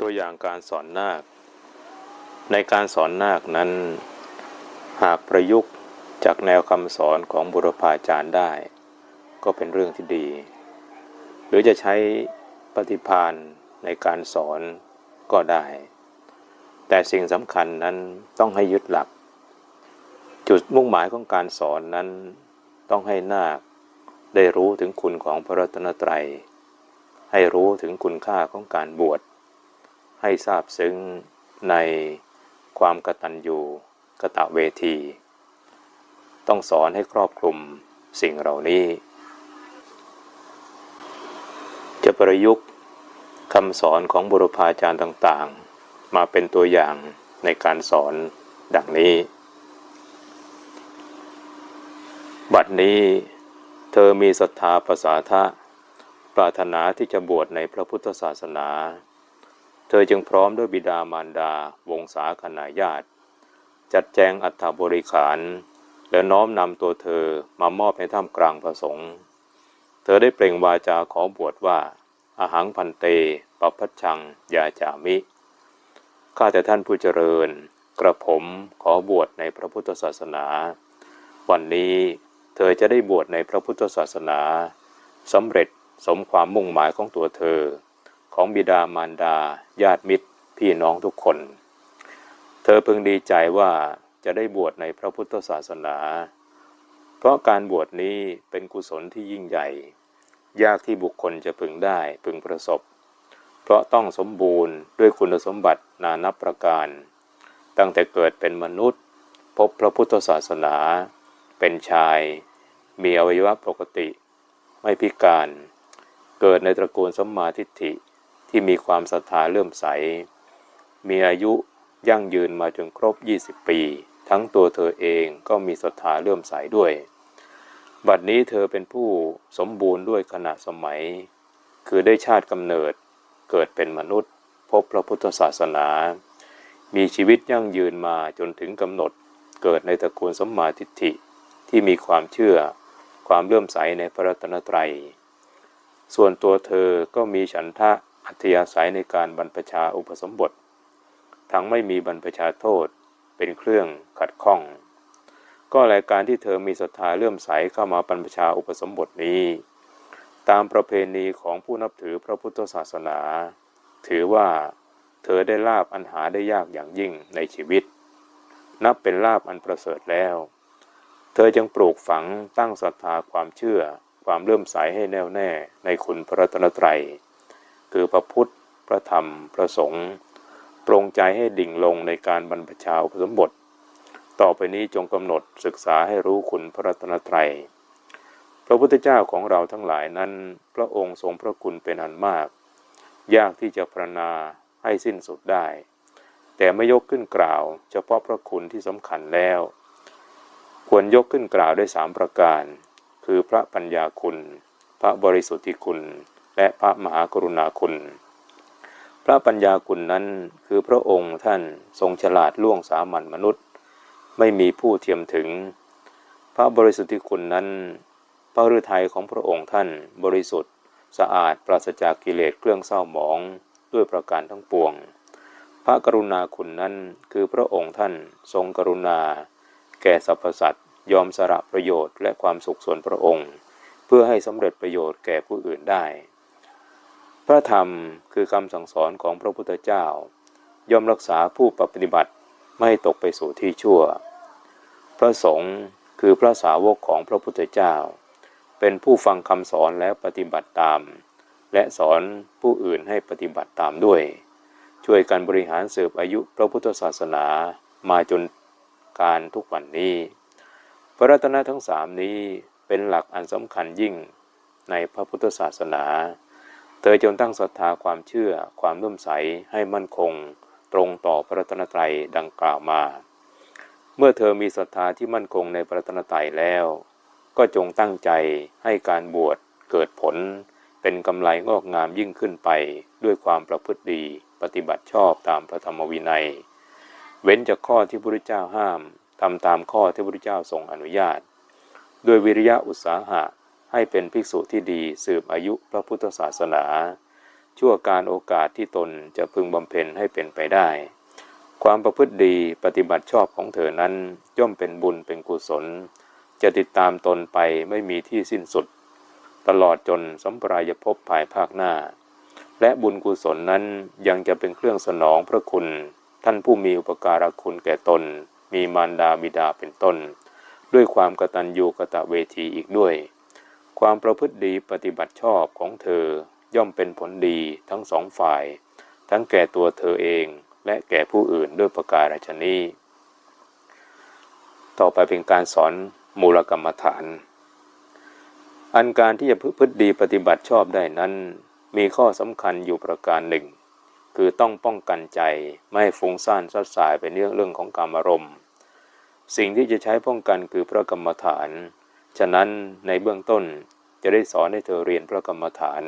ตัวอย่างการสอนนาค ในการสอนนาคนั้น หากประยุกต์จากแนวคำสอนของบุรพาจารย์ได้ ก็เป็นเรื่องที่ดี หรือจะใช้ปฏิพานในการสอนก็ได้ แต่สิ่งสำคัญนั้นต้องให้ยึดหลัก จุดมุ่งหมายของการสอนนั้นต้องให้นาคได้รู้ถึงคุณของพระรัตนตรัย ให้รู้ถึงคุณค่าของการบวช ให้ทราบซึ้งในความกตัญญูกะตะเวที ต้องสอนให้ครอบคลุมสิ่งเหล่านี้ จะประยุกต์คำสอนของบุรพาจารย์ต่างๆ มาเป็นตัวอย่างในการสอนดังนี้ บัดนี้เธอมีศรัทธาภาษาทะปรารถนาที่จะบวชในพระพุทธศาสนา เธอจึงพร้อมด้วยบิดามารดา วงศาคณาญาติ จัดแจงอัฐบริขาร และน้อมนำตัวเธอมามอบในท่ามกลางพระสงฆ์เธอได้เปล่งวาจาขอบวชว่าอาหังพันเตปพัชชัง ยาจามิ ข้าแต่ท่านผู้เจริญ กระผมขอบวชในพระพุทธศาสนา วันนี้เธอจะได้บวชในพระพุทธศาสนาสำเร็จสมความมุ่งหมายของตัวเธอ ของบิดามารดา ญาติมิตร พี่น้องทุกคน เธอพึงดีใจว่าจะได้บวชในพระพุทธศาสนา เพราะการบวชนี้เป็นกุศลที่ยิ่งใหญ่ ยากที่บุคคลจะพึงได้พึงประสบ เพราะต้องสมบูรณ์ด้วยคุณสมบัตินานับประการ ตั้งแต่เกิดเป็นมนุษย์ พบพระพุทธศาสนา เป็นชาย มีอวัยวะปกติ ไม่พิการ เกิดในตระกูลสมมาทิฏฐิ ที่มีความศรัทธาเลื่อมใส มีอายุยั่งยืนมาจนครบ 20 ปี ทั้งตัวเธอเองก็มีศรัทธาเลื่อมใสด้วย บัดนี้เธอเป็นผู้สมบูรณ์ด้วยขณะสมัย คือได้ชาติกำเนิดเกิดเป็นมนุษย์ พบพระพุทธศาสนา มีชีวิตยั่งยืนมาจนถึงกำหนด เกิดในตระกูลสมมาทิฏฐิที่มีความเชื่อความเลื่อมใสในพระรัตนตรัย ส่วนตัวเธอก็มีฉันทะ อัธยาศัยในการบรรพชาอุปสมบท ทั้งไม่มีบรรพชาโทษเป็นเครื่องขัดข้อง ก็รายการที่เธอมีศรัทธาเลื่อมใสเข้ามาบรรพชาอุปสมบทนี้ ตามประเพณีของผู้นับถือพระพุทธศาสนา ถือว่าเธอได้ลาบอันหาได้ยากอย่างยิ่งในชีวิต นับเป็นลาบอันประเสริฐแล้ว เธอจึงปลูกฝังตั้งศรัทธาความเชื่อความเลื่อมใสให้แน่วแน่ในคุณพระรัตนตรัย คือพระพุทธ พระธรรม พระสงฆ์ปรงใจให้ดิ่งลงในการบรรพชาอุปสมบท ต่อไปนี้จงกำหนดศึกษาให้รู้คุณพระรัตนตรัย พระพุทธเจ้าของเราทั้งหลายนั้น พระองค์ทรงพระคุณเป็นอันมาก ยากที่จะพรณนาให้สิ้นสุดได้ แต่ไม่ยกขึ้นกล่าว เฉพาะพระคุณที่สำคัญแล้ว ควรยกขึ้นกล่าวได้สามประการ คือพระปัญญาคุณ พระบริสุทธิคุณ และพระมหากรุณาคุณ พระปัญญาคุณนั้นคือพระองค์ท่านทรงฉลาดล่วงสามัญมนุษย์ ไม่มีผู้เทียมถึง พระบริสุทธิคุณนั้นพระฤทัยของพระองค์ท่านบริสุทธิ์ สะอาดปราศจากกิเลสเครื่องเศร้าหมองด้วยประการทั้งปวง พระกรุณาคุณนั้นคือพระองค์ท่านทรงกรุณา แก่สรรพสัตว์ยอมสละประโยชน์และความสุขส่วนพระองค์ เพื่อให้สำเร็จประโยชน์แก่ผู้อื่นได้ พระธรรมคือคำสั่งสอนของพระพุทธเจ้า ย่อมรักษาผู้ปฏิบัติไม่ตกไปสู่ที่ชั่ว พระสงฆ์คือพระสาวกของพระพุทธเจ้า เป็นผู้ฟังคำสอนแล้วปฏิบัติตาม และสอนผู้อื่นให้ปฏิบัติตามด้วย ช่วยกันบริหารสืบอายุพระพุทธศาสนามาจนการทุกวันนี้ พระรัตนทั้งสามนี้เป็นหลักอันสำคัญยิ่งในพระพุทธศาสนา เธอจงตั้งศรัทธาความเชื่อความเลื่อมใสให้มั่นคง ตรงต่อพระรัตนตรัยดังกล่าวมา เมื่อเธอมีศรัทธาที่มั่นคงในพระรัตนตรัยแล้ว ก็จงตั้งใจให้การบวชเกิดผล เป็นกำไรงอกงามยิ่งขึ้นไปด้วยความประพฤติดีปฏิบัติชอบตามพระธรรมวินัย เว้นจากข้อที่พระพุทธเจ้าห้ามทำตามข้อที่พระพุทธเจ้าทรงอนุญาต ด้วยวิริยะอุตสาหะ ให้เป็นภิกษุที่ดีสืบอายุพระพุทธศาสนา ชั่วการโอกาสที่ตนจะพึงบำเพ็ญให้เป็นไปได้ ความประพฤติดีปฏิบัติชอบของเธอนั้นย่อมเป็นบุญเป็นกุศล จะติดตามตนไปไม่มีที่สิ้นสุด ตลอดจนสัมปรายภพภายภาคหน้า และบุญกุศลนั้นยังจะเป็นเครื่องสนองพระคุณ ท่านผู้มีอุปการะคุณแก่ตน มีมารดาบิดาเป็นต้น ด้วยความกตัญญูกะตะเวทีอีกด้วย ความประพฤติดีปฏิบัติชอบของเธอย่อมเป็นผลดีทั้งสองฝ่าย ทั้งแก่ตัวเธอเองและแก่ผู้อื่นด้วยประการฉนี้ต่อไปเป็นการสอนมูลกรรมฐาน อันการที่จะพฤติดีปฏิบัติชอบได้นั้น มีข้อสำคัญอยู่ประการหนึ่ง คือต้องป้องกันใจไม่ให้ฟุ้งซ่านซัดสายไปเรื่องเรื่องของกรรมอารมณ์ สิ่งที่จะใช้ป้องกันคือพระกรรมฐาน ฉะนั้นในเบื้องต้นจะได้สอนให้เธอเรียนพระกรรมฐาน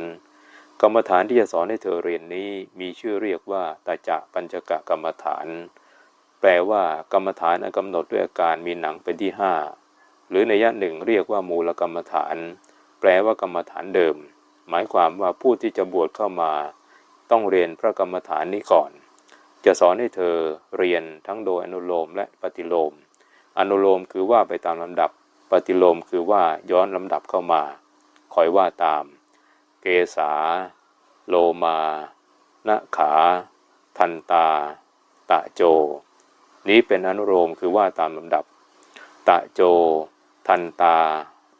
กรรมฐานที่จะสอนให้เธอเรียนนี้มีชื่อเรียกว่าตาจะปัญจกะกรรมฐาน แปลว่ากรรมฐานอันกำหนดด้วยอาการมีหนังเป็นที่ห้าหรือในยะหนึ่งเรียกว่ามูลกรรมฐาน แปลว่ากรรมฐานเดิม หมายความว่าผู้ที่จะบวชเข้ามา ต้องเรียนพระกรรมฐานนี้ก่อน จะสอนให้เธอเรียนทั้งโดยอนุโลมและปฏิโลม อนุโลมคือว่าไปตามลำดับ ปฏิโลมคือว่าย้อนลำดับเข้ามาคอยว่าตาม เกษาโลมานะขา ทันตา ตะโจ นี้เป็นอนุโลมคือว่าตามลำดับ ตะโจ ทันตา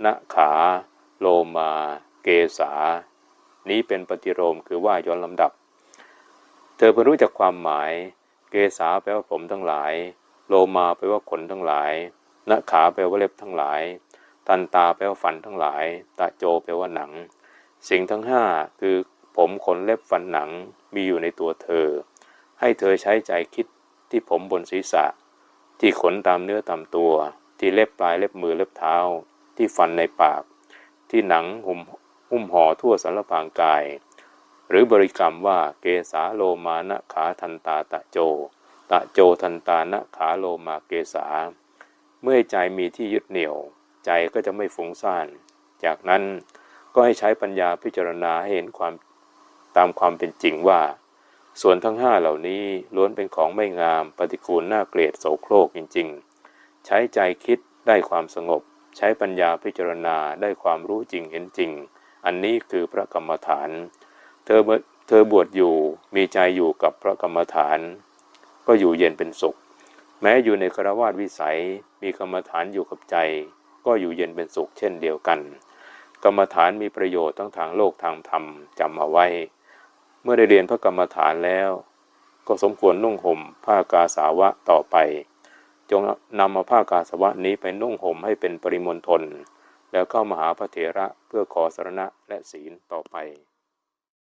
นะขา โลมา เกษา นี้เป็นปฏิโลมคือว่าย้อนลำดับ เธอเพิ่งรู้จักความหมาย เกษาแปลว่าผมทั้งหลาย โลมาแปลว่าขนทั้งหลาย นะขาแปลว่าเล็บทั้งหลายทันตาแปลว่าฟันทั้งหลาย ตะโจแปลว่าหนัง สิ่งทั้งห้าคือผมขนเล็บฟันหนังมีอยู่ในตัวเธอ ให้เธอใช้ใจคิดที่ผมบนศีรษะ ที่ขนตามเนื้อตามตัว ที่เล็บปลายเล็บมือเล็บเท้า ที่ฟันในปาก ที่หนังหุ้มหุ้มห่อทั่วสารพางกาย หรือบริกรรมว่าเกสาโลมานะขาทันตาตะโจ ตะโจทันตานะขาโลมาเกสา เมื่อใจมีที่ยึดเหนี่ยว ใจก็จะไม่ฟุ้งซ่าน จากนั้นก็ให้ใช้ปัญญาพิจารณาให้เห็นความตามความเป็นจริงว่า ส่วนทั้งห้าเหล่านี้ล้วนเป็นของไม่งามปฏิคูลน่าเกลียดโสโครกจริง ๆ ใช้ใจคิดได้ความสงบ ใช้ปัญญาพิจารณาได้ความรู้จริงเห็นจริง อันนี้คือพระกรรมฐาน เธอเธอบวชอยู่มีใจอยู่กับพระกรรมฐาน ก็อยู่เย็นเป็นสุข แม้อยู่ในครวาสวิสัยมีกรรมฐานอยู่กับใจ ก็อยู่เย็นเป็นสุขเช่นเดียวกัน กรรมฐานมีประโยชน์ทั้งทางโลกทางธรรมจำเอาไว้ เมื่อได้เรียนพระกรรมฐานแล้ว ก็สมควรนุ่งห่มผ้ากาสาวะต่อไป จงนำมาผ้ากาสาวะนี้ไปนุ่งห่มให้เป็นปริมณฑลแล้วเข้ามาหาพระเถระเพื่อขอสรณะและศีลต่อไป